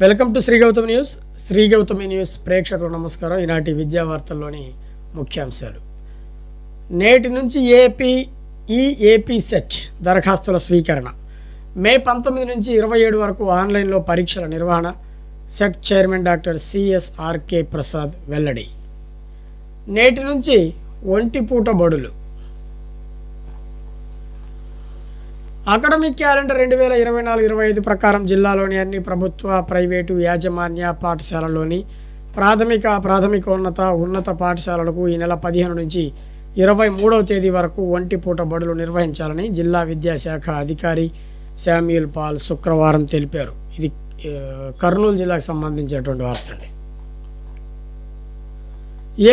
Welcome to Sri Gautami news. Sri Gautami news ప్రేక్షకులు నమస్కారం. ఈనాటి విద్యా వార్తల్లోని ముఖ్యాంశాలు. నేటి నుంచి ఏపీ ఈ ఏపీ సెట్ దరఖాస్తుల స్వీకరణ. మే పంతొమ్మిది నుంచి ఇరవై ఏడు వరకు ఆన్లైన్లో పరీక్షల నిర్వహణ. SET chairman doctor C S R K Prasad వెల్లడి. నేటి నుంచి ఒంటిపూట బడులు. అకాడమిక్ క్యాలెండర్ రెండు వేల ఇరవై నాలుగు ఇరవై ఐదు ప్రకారం జిల్లాలోని అన్ని ప్రభుత్వ ప్రైవేటు యాజమాన్య పాఠశాలలోని ప్రాథమిక ప్రాథమికోన్నత ఉన్నత పాఠశాలలకు ఈ నెల పదిహేను నుంచి ఇరవై మూడవ తేదీ వరకు ఒంటి పూట బడులు నిర్వహించాలని జిల్లా విద్యాశాఖ అధికారి శామ్యూల్ పాల్ శుక్రవారం తెలిపారు. ఇది కర్నూలు జిల్లాకు సంబంధించినటువంటి వార్త అండి.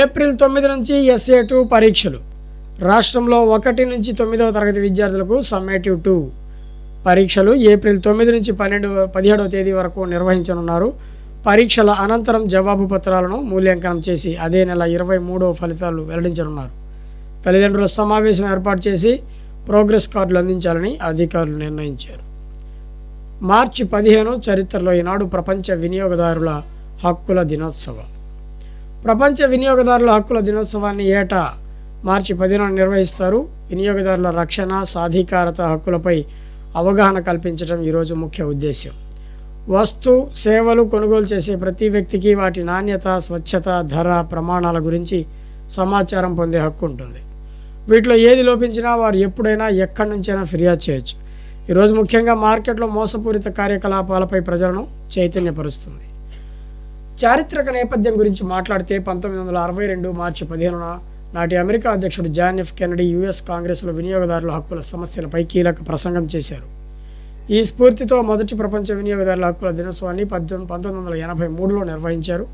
ఏప్రిల్ తొమ్మిది నుంచి ఎస్ఏ టూ పరీక్షలు. రాష్ట్రంలో ఒకటి నుంచి తొమ్మిదవ తరగతి విద్యార్థులకు సమ్మేటివ్ టూ పరీక్షలు ఏప్రిల్ తొమ్మిది నుంచి పన్నెండు పదిహేడవ తేదీ వరకు నిర్వహించనున్నారు. పరీక్షల అనంతరం జవాబు పత్రాలను మూల్యాంకనం చేసి అదే నెల ఇరవై మూడవ ఫలితాలు వెల్లడించనున్నారు. తల్లిదండ్రుల సమావేశం ఏర్పాటు చేసి ప్రోగ్రెస్ కార్డులు అందించాలని అధికారులు నిర్ణయించారు. మార్చి పదిహేను చరిత్రలో ఈనాడు ప్రపంచ వినియోగదారుల హక్కుల దినోత్సవం. ప్రపంచ వినియోగదారుల హక్కుల దినోత్సవాన్ని ఏటా మార్చి పదిహేను నిర్వహిస్తారు. వినియోగదారుల రక్షణ సాధికారత హక్కులపై అవగాహన కల్పించడం ఈరోజు ముఖ్య ఉద్దేశ్యం. వస్తు సేవలు కొనుగోలు చేసే ప్రతి వ్యక్తికి వాటి నాణ్యత స్వచ్ఛత ధర ప్రమాణాల గురించి సమాచారం పొందే హక్కు ఉంటుంది. వీటిలో ఏది లోపించినా వారు ఎప్పుడైనా ఎక్కడి నుంచైనా ఫిర్యాదు చేయొచ్చు. ఈరోజు ముఖ్యంగా మార్కెట్లో మోసపూరిత కార్యకలాపాలపై ప్రజలను చైతన్యపరుస్తుంది. చారిత్రక నేపథ్యం గురించి మాట్లాడితే పంతొమ్మిది వందల అరవై రెండు మార్చి పదిహేనున నాటి అమెరికా అధ్యక్షుడు జాన్ ఎఫ్ కెనడీ యుఎస్ కాంగ్రెస్లో వినియోగదారుల హక్కుల సమస్యలపై కీలక ప్రసంగం చేశారు. ఈ స్ఫూర్తితో మొదటి ప్రపంచ వినియోగదారుల హక్కుల దినోత్సవాన్ని పద్దెనిమిది పంతొమ్మిది వందల ఎనభై మూడులో నిర్వహించారు.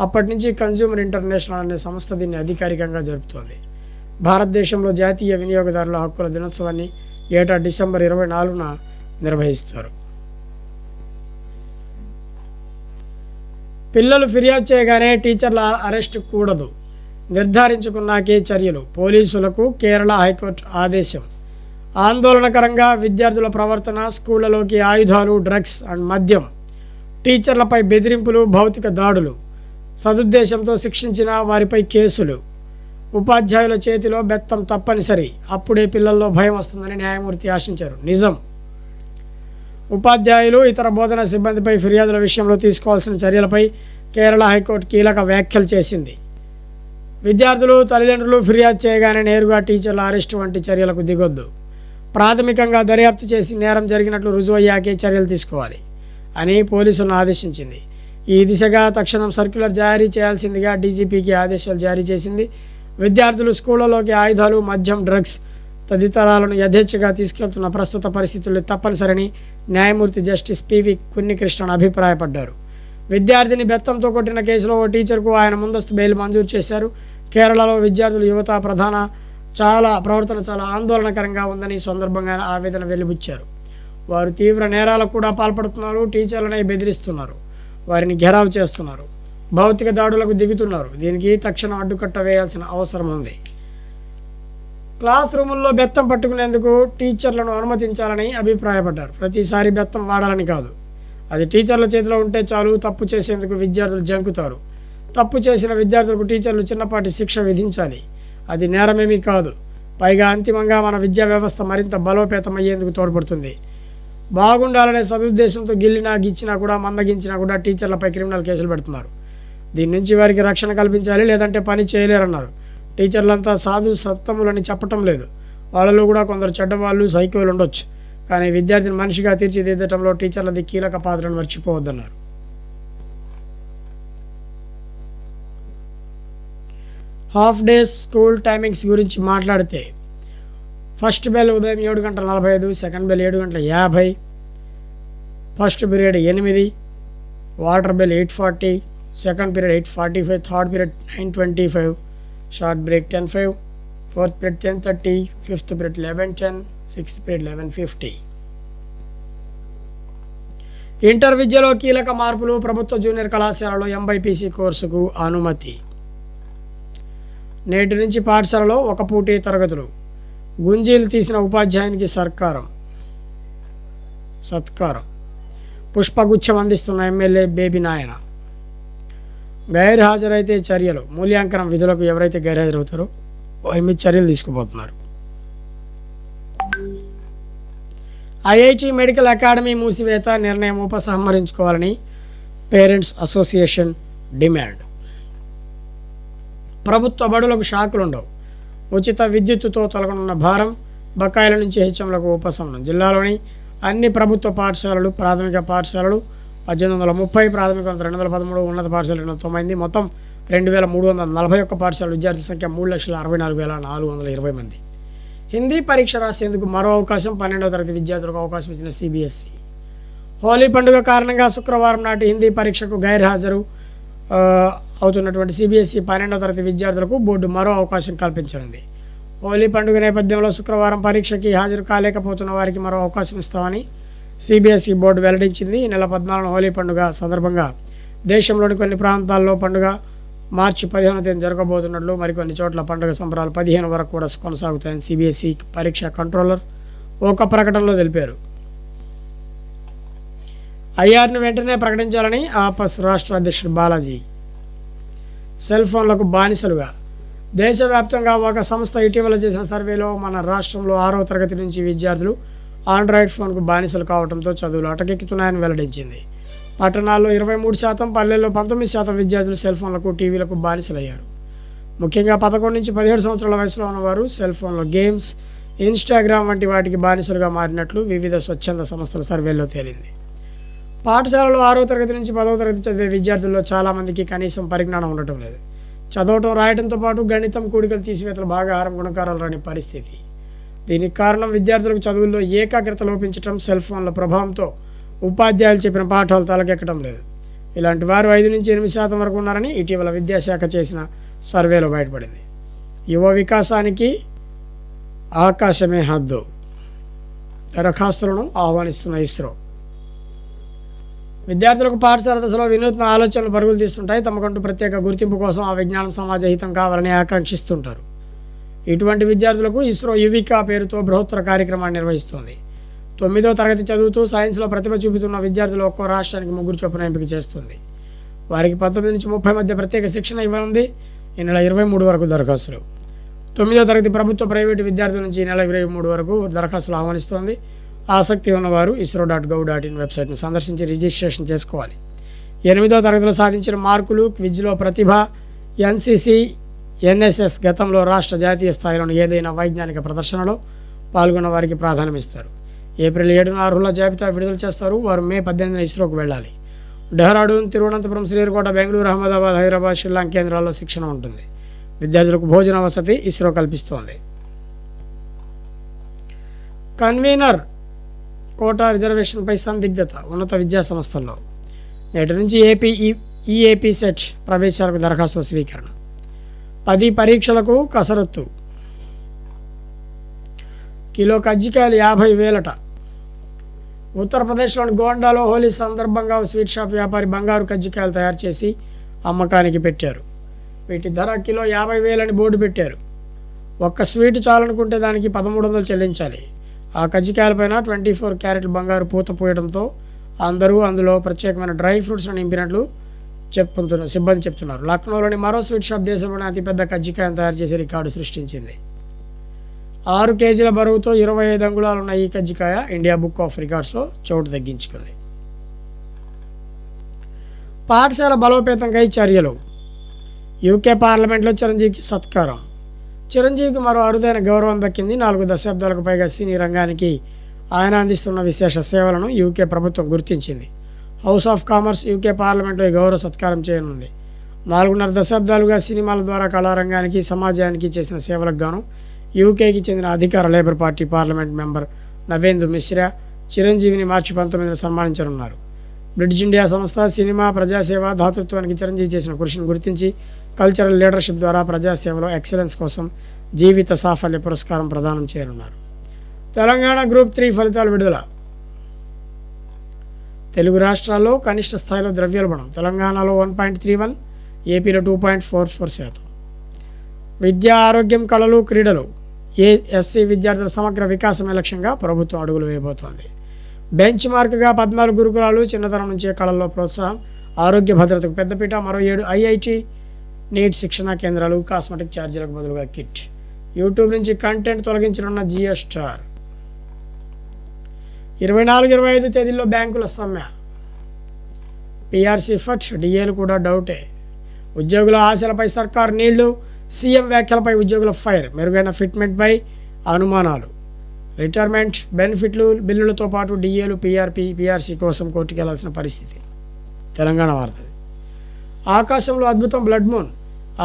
అప్పటి నుంచి కన్జ్యూమర్ ఇంటర్నేషనల్ అనే సంస్థ దీన్ని అధికారికంగా జరుపుతోంది. భారతదేశంలో జాతీయ వినియోగదారుల హక్కుల దినోత్సవాన్ని ఏటా డిసెంబర్ ఇరవై నాలుగున నిర్వహిస్తారు. పిల్లలు ఫిర్యాదు చేయగానే టీచర్ల అరెస్ట్ కూడదు. నిర్ధారించుకున్నాకే చర్యలు. పోలీసులకు కేరళ హైకోర్టు ఆదేశం. ఆందోళనకరంగా విద్యార్థుల ప్రవర్తన స్కూళ్ళలోకి ఆయుధాలు డ్రగ్స్ అండ్ మద్యం టీచర్లపై బెదిరింపులు భౌతిక దాడులు సదుద్దేశంతో శిక్షించిన వారిపై కేసులు. ఉపాధ్యాయుల చేతిలో బెత్తం తప్పనిసరి. అప్పుడే పిల్లల్లో భయం వస్తుందని న్యాయమూర్తి ఆశించారు. నిజం. ఉపాధ్యాయులు ఇతర బోధన సిబ్బందిపై ఫిర్యాదుల విషయంలో తీసుకోవాల్సిన చర్యలపై కేరళ హైకోర్టు కీలక వ్యాఖ్యలు చేసింది. విద్యార్థులు తల్లిదండ్రులు ఫిర్యాదు చేయగానే నేరుగా టీచర్ల అరెస్టు వంటి చర్యలకు దిగొద్దు. ప్రాథమికంగా దర్యాప్తు చేసి నేరం జరిగినట్లు రుజువయ్యాకే చర్యలు తీసుకోవాలి అని పోలీసులను ఆదేశించింది. ఈ దిశగా తక్షణం సర్క్యులర్ జారీ చేయాల్సిందిగా డీజీపీకి ఆదేశాలు జారీ చేసింది. విద్యార్థులు స్కూళ్ళలోకి ఆయుధాలు మద్యం డ్రగ్స్ తదితరాలను యథేచ్ఛగా తీసుకెళ్తున్న ప్రస్తుత పరిస్థితులు తప్పనిసరని న్యాయమూర్తి జస్టిస్ పివి కున్నికృష్ణన్ అభిప్రాయపడ్డారు. విద్యార్థిని బెత్తంతో కొట్టిన కేసులో ఓ టీచర్కు ఆయన ముందస్తు బెయిల్ మంజూరు చేశారు. కేరళలో విద్యార్థులు యువత ప్రధాన చాలా ప్రవర్తన చాలా ఆందోళనకరంగా ఉందని సందర్భంగా ఆవేదన వెలిబుచ్చారు. వారు తీవ్ర నేరాలకు కూడా పాల్పడుతున్నారు టీచర్లనే బెదిరిస్తున్నారు వారిని ఘెరావ్ చేస్తున్నారు భౌతిక దాడులకు దిగుతున్నారు. దీనికి తక్షణం అడ్డుకట్ట వేయాల్సిన అవసరం ఉంది. క్లాస్ రూముల్లో బెత్తం పట్టుకునేందుకు టీచర్లను అనుమతించాలని అభిప్రాయపడ్డారు. ప్రతిసారి బెత్తం వాడాలని కాదు. అది టీచర్ల చేతిలో ఉంటే చాలు తప్పు చేసేందుకు విద్యార్థులు జంకుతారు. తప్పు చేసిన విద్యార్థులకు టీచర్లు చిన్నపాటి శిక్ష విధించాలి. అది నేరమేమీ కాదు. పైగా అంతిమంగా మన విద్యా వ్యవస్థ మరింత బలోపేతమయ్యేందుకు తోడ్పడుతుంది. బాగుండాలనే సదుద్దేశంతో గిల్లినా గిచ్చినా కూడా మందగించినా కూడా టీచర్లపై క్రిమినల్ కేసులు పెడుతున్నారు. దీని నుంచి వారికి రక్షణ కల్పించాలి లేదంటే పని చేయలేరన్నారు. టీచర్లంతా సాధు సత్తములని చెప్పటం లేదు. వాళ్ళలో కూడా కొందరు చెడ్డవాళ్ళు సైకోలు ఉండొచ్చు. కానీ విద్యార్థిని మనిషిగా తీర్చిదిద్దటంలో టీచర్లది కీలక పాత్రను మర్చిపోవద్దన్నారు. హాఫ్ డేస్ స్కూల్ టైమింగ్స్ గురించి మాట్లాడితే ఫస్ట్ బెల్ ఉదయం ఏడు గంటల నలభై ఐదు సెకండ్ బెల్ ఏడు గంటల యాభై ఫస్ట్ పీరియడ్ ఎనిమిది water bell eight forty second period eight forty five third period nine twenty five short break ten five fourth period ten thirty fifth period eleven ten sixth period eleven fifty. Inter విద్యలో కీలక మార్పులు ప్రభుత్వ junior కళాశాలలో MBiPC కోర్సుకు అనుమతి. నేటి నుంచి పాఠశాలలో ఒక పూటీ తరగతులు. గుంజీలు తీసిన ఉపాధ్యాయునికి సర్కారం. సత్కారం. పుష్పగుచ్చం అందిస్తున్న ఎమ్మెల్యే బేబీ నాయన. గైర్హాజరైతే చర్యలు. మూల్యాంకనం విధులకు ఎవరైతే గైర్హాజరవుతారో వారి మీద చర్యలు తీసుకుపోతున్నారు. ఐఐటి మెడికల్ అకాడమీ మూసివేత నిర్ణయం ఉపసంహరించుకోవాలని పేరెంట్స్ అసోసియేషన్ డిమాండ్. ప్రభుత్వ బడులకు షాకులు ఉండవు. ఉచిత విద్యుత్తుతో తొలగనున్న భారం బకాయిల నుంచి హెచ్ఎంలకు ఉపశమనం. జిల్లాలోని అన్ని ప్రభుత్వ పాఠశాలలు ప్రాథమిక పాఠశాలలు పద్దెనిమిది వందల ముప్పై ప్రాథమిక రెండు వందల పదమూడు ఉన్నత పాఠశాల రెండు వందల తొమ్మిది మొత్తం రెండు వేల మూడు వందల నలభై ఒక్క పాఠశాల విద్యార్థుల సంఖ్య మూడు లక్షల అరవై నాలుగు వేల నాలుగు వందల ఇరవై మంది. హిందీ పరీక్ష రాసేందుకు మరో అవకాశం పన్నెండవ తరగతి విద్యార్థులకు అవకాశం ఇచ్చిన సిబిఎస్ఈ. హోలీ పండుగ కారణంగా శుక్రవారం నాటి హిందీ పరీక్షకు గైర్హాజరు అవుతున్నటువంటి సిబిఎస్ఈ పన్నెండవ తరగతి విద్యార్థులకు బోర్డు మరో అవకాశం కల్పించనుంది. హోలీ పండుగ నేపథ్యంలో శుక్రవారం పరీక్షకి హాజరు కాలేకపోతున్న వారికి మరో అవకాశం ఇస్తామని సిబిఎస్ఈ బోర్డు వెల్లడించింది. ఈ నెల పద్నాలుగు హోలీ పండుగ సందర్భంగా దేశంలోని కొన్ని ప్రాంతాల్లో పండుగ మార్చి పదిహేను తేదీ జరగబోతున్నట్లు మరికొన్ని చోట్ల పండుగ సంబరాలు పదిహేను వరకు కూడా కొనసాగుతాయని సిబిఎస్ఈ పరీక్ష కంట్రోలర్ ఒక ప్రకటనలో తెలిపారు. ఐఆర్ను వెంటనే ప్రకటించాలని ఆపస్ రాష్ట్ర అధ్యక్షుడు బాలాజీ సెల్ ఫోన్లకు బానిసలుగా దేశవ్యాప్తంగా ఒక సంస్థ ఇటీవల చేసిన సర్వేలో మన రాష్ట్రంలో ఆరవ తరగతి నుంచి విద్యార్థులు ఆండ్రాయిడ్ ఫోన్కు బానిసలు కావడంతో చదువులు అటకెక్కుతున్నాయని వెల్లడించింది. పట్టణాల్లో ఇరవై మూడు శాతం పల్లెల్లో పంతొమ్మిది శాతం విద్యార్థులు సెల్ ఫోన్లకు టీవీలకు బానిసలయ్యారు. ముఖ్యంగా పదకొండు నుంచి పదిహేడు సంవత్సరాల వయసులో ఉన్నవారు సెల్ ఫోన్లో గేమ్స్ ఇన్స్టాగ్రామ్ వంటి వాటికి బానిసలుగా మారినట్లు వివిధ స్వచ్ఛంద సంస్థల సర్వేల్లో తేలింది. పాఠశాలలో ఆరో తరగతి నుంచి పదవ తరగతి చదివే విద్యార్థుల్లో చాలామందికి కనీసం పరిజ్ఞానం ఉండటం లేదు. చదవటం రాయడంతో పాటు గణితం కూడికలు తీసివేతలు బాగా ఆహారం గుణకారాలు రాని పరిస్థితి. దీనికి కారణం విద్యార్థులకు చదువుల్లో ఏకాగ్రత లోపించటం సెల్ ఫోన్ల ప్రభావంతో ఉపాధ్యాయులు చెప్పిన పాఠాలు తలకెక్కడం లేదు. ఇలాంటి వారు ఐదు నుంచి ఎనిమిది శాతం వరకు ఉన్నారని ఇటీవల విద్యాశాఖ చేసిన సర్వేలో బయటపడింది. యువ వికాసానికి ఆకాశమే హద్దు. దరఖాస్తులను ఆహ్వానిస్తున్న ఇస్రో. విద్యార్థులకు పాఠశాల దశలో వినూత్న ఆలోచనలు పరుగులు తీస్తుంటాయి. తమకంటూ ప్రత్యేక గుర్తింపు కోసం ఆ విజ్ఞానం సమాజ హితం కావాలని ఆకాంక్షిస్తుంటారు. ఇటువంటి విద్యార్థులకు ఇస్రో యువికా పేరుతో బృహత్తర కార్యక్రమాన్ని నిర్వహిస్తుంది. తొమ్మిదో తరగతి చదువుతూ సైన్స్లో ప్రతిభ చూపుతున్న విద్యార్థులు ఒక్కో రాష్ట్రానికి ముగ్గురు చొప్పున ఎంపిక చేస్తుంది. వారికి పంతొమ్మిది నుంచి ముప్పై మధ్య ప్రత్యేక శిక్షణ ఇవ్వనుంది. ఈ నెల ఇరవై మూడు వరకు దరఖాస్తులు. తొమ్మిదో తరగతి ప్రభుత్వ ప్రైవేటు విద్యార్థుల నుంచి ఈ నెల ఇరవై మూడు వరకు దరఖాస్తులు ఆహ్వానిస్తోంది. ఆసక్తి ఉన్నవారు ISRO dot gov dot in వెబ్సైట్ను సందర్శించి రిజిస్ట్రేషన్ చేసుకోవాలి. ఎనిమిదో తరగతిలో సాధించిన మార్కులు క్విజ్లో ప్రతిభ ఎన్సిసి ఎన్ఎస్ఎస్ గతంలో రాష్ట్ర జాతీయ స్థాయిలోని ఏదైనా వైజ్ఞానిక ప్రదర్శనలో పాల్గొన్న వారికి ప్రాధాన్యం ఇస్తారు ఏప్రిల్ ఏడున అర్హుల జాబితా విడుదల చేస్తారు. వారు మే పద్దెనిమిదిన ఇస్రోకు వెళ్ళాలి. డెహ్రాడూన్ తిరువనంతపురం శ్రీహరికోట బెంగళూరు అహ్మదాబాద్ హైదరాబాద్ షిల్లాంగ్ కేంద్రాల్లో శిక్షణ ఉంటుంది. విద్యార్థులకు భోజన వసతి ఇస్రో కల్పిస్తోంది. కన్వీనర్ కోటా రిజర్వేషన్పై సందిగ్ధత ఉన్నత విద్యా సంస్థల్లో నేటి నుంచి ఏపీ ఈఏపీ సెట్ ప్రవేశాలకు దరఖాస్తు స్వీకరణ. పది పరీక్షలకు కసరత్తు. కిలో కజ్జికాయలు యాభై వేలట. ఉత్తరప్రదేశ్లోని గోండాలో హోలీ సందర్భంగా స్వీట్ షాప్ వ్యాపారి బంగారు కజ్జికాయలు తయారు చేసి అమ్మకానికి పెట్టారు. వీటి ధర కిలో యాభై వేలని బోర్డు పెట్టారు. ఒక్క స్వీట్ చాలనుకుంటే దానికి పదమూడు వందలు చెల్లించాలి. ఆ కజ్జికాయలపైన ట్వంటీ ఫోర్ క్యారెట్ బంగారు పూత పోయడంతో అందరూ అందులో ప్రత్యేకమైన డ్రై ఫ్రూట్స్ను నింపినట్లు చెప్పుతున్న సిబ్బంది చెప్తున్నారు. లక్నోలోని మరో స్వీట్ షాప్ దేశంలోని అతిపెద్ద కజ్జికాయను తయారు చేసే రికార్డు సృష్టించింది. ఆరు కేజీల బరువుతో ఇరవై ఐదు అంగుళాలు ఉన్న ఈ కజ్జికాయ ఇండియా బుక్ ఆఫ్ రికార్డ్స్లో చోటు తగ్గించుకుంది. పాఠశాల బలోపేతంకై చర్యలు. యూకే పార్లమెంట్లో చిరంజీవికి సత్కారం. చిరంజీవికి మరో అరుదైన గౌరవం దక్కింది. నాలుగు దశాబ్దాలకు పైగా సినీ రంగానికి ఆయన అందిస్తున్న విశేష సేవలను యూకే ప్రభుత్వం గుర్తించింది. హౌస్ ఆఫ్ కామర్స్ యూకే పార్లమెంట్లో గౌరవ సత్కారం చేయనుంది. నాలుగున్నర దశాబ్దాలుగా సినిమాల ద్వారా కళారంగానికి సమాజానికి చేసిన సేవలకు గాను యూకేకి చెందిన అధికార labour party parliament member Navendu Mishra చిరంజీవిని మార్చి పంతొమ్మిదిన సన్మానించనున్నారు. బ్రిడ్జ్ ఇండియా సంస్థ సినిమా ప్రజాసేవ ధాతృత్వానికి చిరంజీవి చేసిన కృషిని గుర్తించి కల్చరల్ లీడర్షిప్ ద్వారా ప్రజాసేవలో ఎక్సలెన్స్ కోసం జీవిత సాఫల్య పురస్కారం ప్రదానం చేయనున్నారు. తెలంగాణ గ్రూప్ త్రీ ఫలితాలు విడుదల తెలుగు రాష్ట్రాల్లో కనిష్ట స్థాయిలో ద్రవ్యోల్బణం తెలంగాణలో వన్ పాయింట్ త్రీ వన్ ఏపీలో టూ పాయింట్ ఫోర్ ఫోర్ శాతం. విద్య ఆరోగ్యం కళలు క్రీడలు ఏ ఎస్సీ విద్యార్థుల సమగ్ర వికాసమే లక్ష్యంగా ప్రభుత్వం అడుగులు వేయబోతోంది. బెంచ్ మార్క్గా పద్నాలుగు గురుకులాలు చిన్నతనం నుంచే కళల్లో ప్రోత్సాహం ఆరోగ్య భద్రతకు పెద్దపీట మరో ఏడు ఐఐటి నీట్ శిక్షణా కేంద్రాలు కాస్మెటిక్ ఛార్జీలకు బదులుగా కిట్. యూట్యూబ్ నుంచి కంటెంట్ తొలగించనున్న జియో స్టార్. ఇరవై నాలుగు ఇరవై ఐదు తేదీల్లో బ్యాంకుల సమ్మె. పిఆర్సీ ఫట్ డిఏలు కూడా డౌటే. ఉద్యోగుల ఆశలపై సర్కార్ నీళ్ళు సీఎం వ్యాఖ్యలపై ఉద్యోగుల ఫైర్ మెరుగైన ఫిట్మెంట్పై అనుమానాలు. రిటైర్మెంట్ బెనిఫిట్లు బిల్లులతో పాటు డిఏలు పీఆర్పీ పీఆర్సీ కోసం కోర్టుకెళ్ళాల్సిన పరిస్థితి. తెలంగాణ వార్తది. ఆకాశంలో అద్భుతం బ్లడ్ మూన్.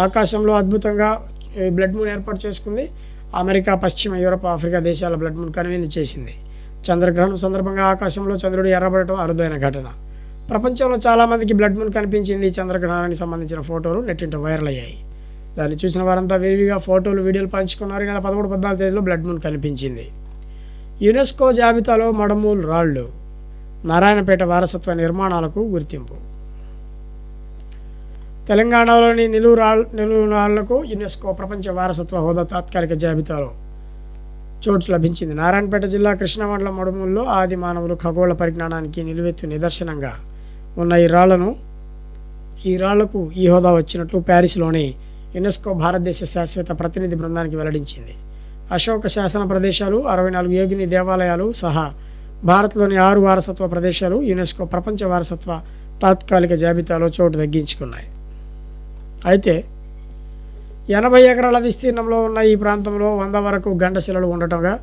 ఆకాశంలో అద్భుతంగా బ్లడ్ మూన్ ఏర్పాటు చేసుకుంది. అమెరికా పశ్చిమ యూరప్ ఆఫ్రికా దేశాల బ్లడ్ మూన్ కనువిందు చేసింది. చంద్రగ్రహణం సందర్భంగా ఆకాశంలో చంద్రుడు ఎర్రబడటం అరుదైన ఘటన. ప్రపంచంలో చాలామందికి బ్లడ్ మూన్ కనిపించింది. చంద్రగ్రహణానికి సంబంధించిన ఫోటోలు నెట్టింట వైరల్ అయ్యాయి. దాన్ని చూసిన వారంతా విరివిగా ఫోటోలు వీడియోలు పంచుకున్నారు. నెల పదమూడు పద్నాలుగు తేదీలో బ్లడ్ మూన్ కనిపించింది. యునెస్కో జాబితాలో మడమూల్ రాళ్ళు. నారాయణపేట వారసత్వ నిర్మాణాలకు గుర్తింపు. తెలంగాణలోని నిలువు రాళ్ళు నిలువు రాళ్ళకు యునెస్కో ప్రపంచ వారసత్వ హోదా తాత్కాలిక జాబితాలో చోటు లభించింది. నారాయణపేట జిల్లా కృష్ణమండలం మడుమూల్లో ఆది మానవులు ఖగోళ పరిజ్ఞానానికి నిలువెత్తు నిదర్శనంగా ఉన్న ఈ రాళ్ళను ఈ రాళ్ళకు ఈ హోదా వచ్చినట్లు ప్యారిస్లోని యునెస్కో భారతదేశ శాశ్వత ప్రతినిధి బృందానికి వెల్లడించింది. అశోక శాసన ప్రదేశాలు అరవై నాలుగు యోగిని దేవాలయాలు సహా భారత్లోని ఆరు వారసత్వ ప్రదేశాలు యునెస్కో ప్రపంచ వారసత్వ తాత్కాలిక జాబితాలో చోటు తగ్గించుకున్నాయి అయితే ఎనభై ఎకరాల విస్తీర్ణంలో ఉన్న ఈ ప్రాంతంలో వంద వరకు గండశిలలు ఉండటంగా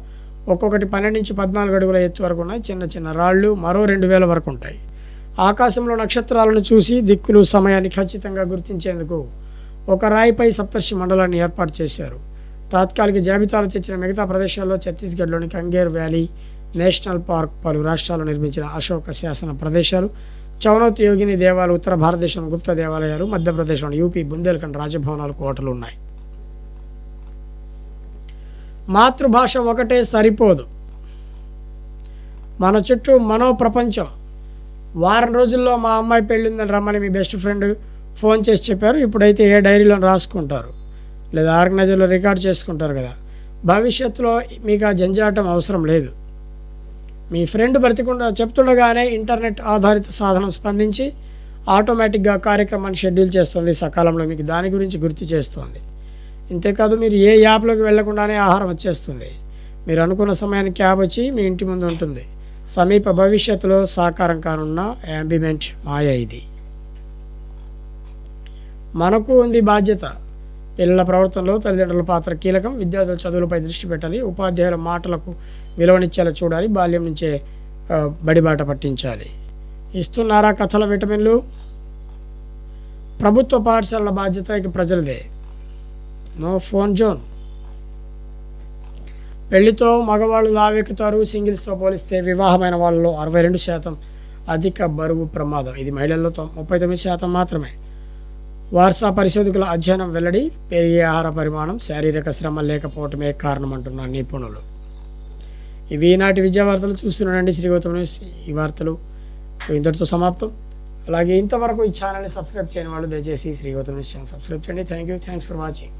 ఒక్కొక్కటి పన్నెండు నుంచి పద్నాలుగు అడుగుల ఎత్తు వరకు ఉన్నాయి. చిన్న చిన్న రాళ్ళు మరో రెండు వేల వరకు ఉంటాయి. ఆకాశంలో నక్షత్రాలను చూసి దిక్కులు సమయాన్ని ఖచ్చితంగా గుర్తించేందుకు ఒక రాయిపై సప్తర్షి మండలాన్ని ఏర్పాటు చేశారు. తాత్కాలిక జాబితాలో తెచ్చిన మిగతా ప్రదేశాల్లో ఛత్తీస్గఢ్లోని కంగేర్ వ్యాలీ నేషనల్ పార్క్ పలు రాష్ట్రాలు నిర్మించిన అశోక శాసన ప్రదేశాలు చౌనౌత్ యోగిని దేవాలు ఉత్తర భారతదేశం గుప్త దేవాలయాలు మధ్యప్రదేశ్లోని యూపీ బుందేల్ఖండ్ రాజభవనాలు కోటలు ఉన్నాయి మాతృభాష ఒకటే సరిపోదు. మన చుట్టూ మనో ప్రపంచం. వారం రోజుల్లో మా అమ్మాయి పెళ్ళిందని రమ్మని మీ బెస్ట్ ఫ్రెండ్ ఫోన్ చేసి చెప్పారు. ఇప్పుడైతే ఏ డైరీలో రాసుకుంటారు. లేదా ఆర్గనైజర్లో రికార్డ్ చేసుకుంటారు కదా. భవిష్యత్తులో మీకు ఆ జంజాటం అవసరం లేదు. మీ ఫ్రెండ్ బ్రతికుండా చెప్తుండగానే ఇంటర్నెట్ ఆధారిత సాధనం స్పందించి ఆటోమేటిక్గా కార్యక్రమాన్ని షెడ్యూల్ చేస్తుంది. సకాలంలో మీకు దాని గురించి గుర్తు చేస్తుంది. ఇంతేకాదు మీరు ఏ యాప్లోకి వెళ్ళకుండానే ఆహారం వచ్చేస్తుంది. మీరు అనుకున్న సమయానికి క్యాబ్ వచ్చి మీ ఇంటి ముందు ఉంటుంది. సమీప భవిష్యత్తులో సాకారం కానున్న యాంబిమెంట్ మాయ ఇది మనకు ఉంది బాధ్యత. పిల్లల ప్రవర్తనలో తల్లిదండ్రుల పాత్ర కీలకం. విద్యార్థుల చదువులపై దృష్టి పెట్టాలి. ఉపాధ్యాయుల మాటలకు విలువనిచ్చేలా చూడాలి. బాల్యం నుంచే బడిబాట పట్టించాలి. ఇస్తున్నారా కథల విటమిన్లు? ప్రభుత్వ పాఠశాలల బాధ్యత ఇక ప్రజలదే. No phone zone. పెళ్ళితో మగవాళ్ళు లావెక్కుతారు. సింగిల్స్తో పోలిస్తే వివాహమైన వాళ్ళలో అరవై రెండు శాతం అధిక బరువు ప్రమాదం. ఇది మహిళల్లో ముప్పై తొమ్మిది శాతం మాత్రమే. వార్సా పరిశోధకుల అధ్యయనం వెల్లడి పెరిగే ఆహార పరిమాణం శారీరక శ్రమ లేకపోవటమే కారణమంటున్నారు నిపుణులు. ఇవి ఈనాటి విద్యా వార్తలు చూస్తున్నానండి శ్రీగౌతమ్ న్యూస్. ఈ వార్తలు ఇంతటితో సమాప్తం. అలాగే ఇంతవరకు ఈ ఛానల్ని సబ్స్క్రైబ్ చేయని వాళ్ళు దయచేసి శ్రీగౌతమ్ న్యూస్ ఛానల్ సబ్స్క్రైబ్ చేయండి. Thank you thanks for watching.